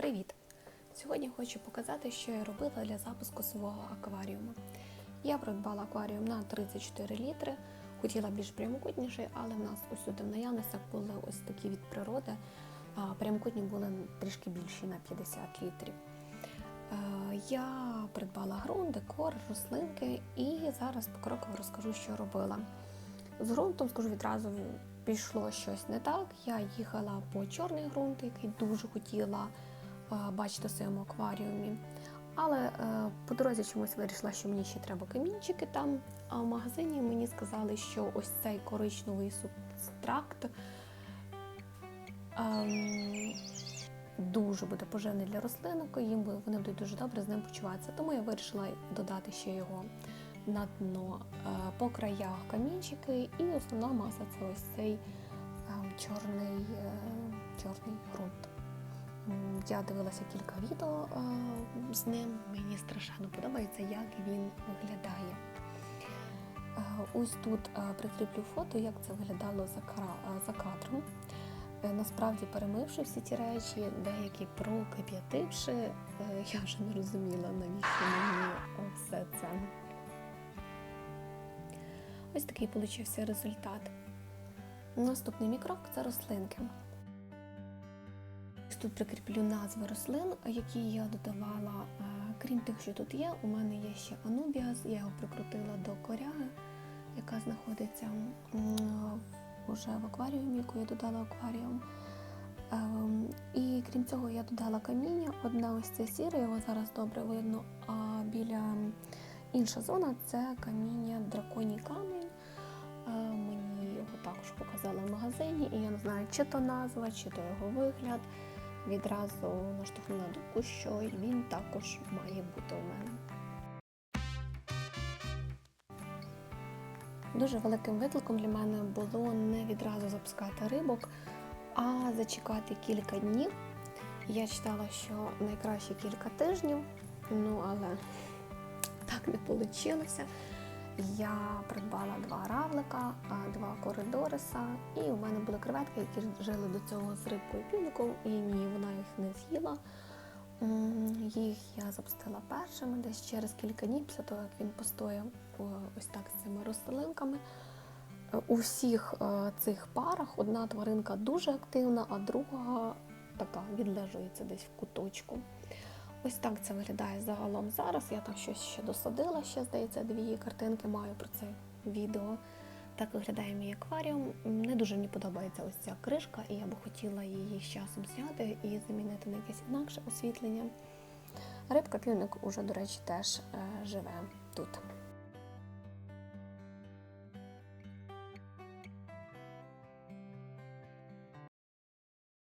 Привіт! Сьогодні хочу показати, що я робила для запуску свого акваріуму. Я придбала акваріум на 34 літри, хотіла більш прямокутніший, але в нас усюди в наявностях були ось такі від природи. Прямокутні були трішки більші на 50 літрів. Е, Я придбала ґрунт, декор, рослинки і зараз покроково розкажу, що робила. З ґрунтом, скажу відразу, пішло щось не так. Я їхала по чорний ґрунт, який дуже хотіла е, бачити в своєму акваріумі. Але е, по дорозі чомусь вирішила, що мені ще треба камінчики там. А в магазині мені сказали, що ось цей коричневий субстракт ем, дуже буде поживний для рослинок, їм вони будуть дуже добре з ним почуватися. Тому я вирішила додати ще його на дно е, по краях камінчики, і основна маса це ось цей ем, чорний, е, чорний ґрунт. Я дивилася кілька відео е, з ним. Мені страшенно подобається, як він виглядає. Е, Ось тут е, прикріплю фото, як це виглядало за, кадром. Насправді, перемивши всі ті речі, деякі прокип'ятивши, я вже не розуміла, навіщо мені все це. Ось такий получився результат. Наступний мікрок це рослинки. Тут прикріплю назви рослин, які я додавала. Е, Крім тих, що тут є, у мене є ще анубіас, я його прикрутила до коряги, яка знаходиться вже в акваріумі, яку я додала акваріум. Ем, І крім цього, я додала каміння. Одне ось це сіре, його зараз добре видно. А біля інша зона це каміння драконій камінь. Е, Мені його також показали в магазині, і я не знаю, чи то назва, чи то його вигляд. Відразу наштовхнула на думку, що він також має бути у мене. Дуже великим викликом для мене було не відразу запускати рибок, а зачекати кілька днів. Я читала, що найкраще кілька тижнів, ну але так не вийшло. Я придбала два равлика, два коридориса, і у мене були креветки, які жили до цього з рибкою півником, і ні, вона їх не з'їла. Їх я запустила першими десь через кілька днів після того, як він постояв ось так з цими рослинками. Е, У всіх е, цих парах одна тваринка дуже активна, а друга така відлежується десь в куточку. Ось так це виглядає загалом зараз. Я там щось ще досадила, ще здається, дві картинки маю про це відео. Так виглядає мій акваріум. Не дуже мені подобається ось ця кришка, і я би хотіла її з часом зняти і замінити на якесь інакше освітлення. Рибка півник уже, до речі, теж е, живе тут.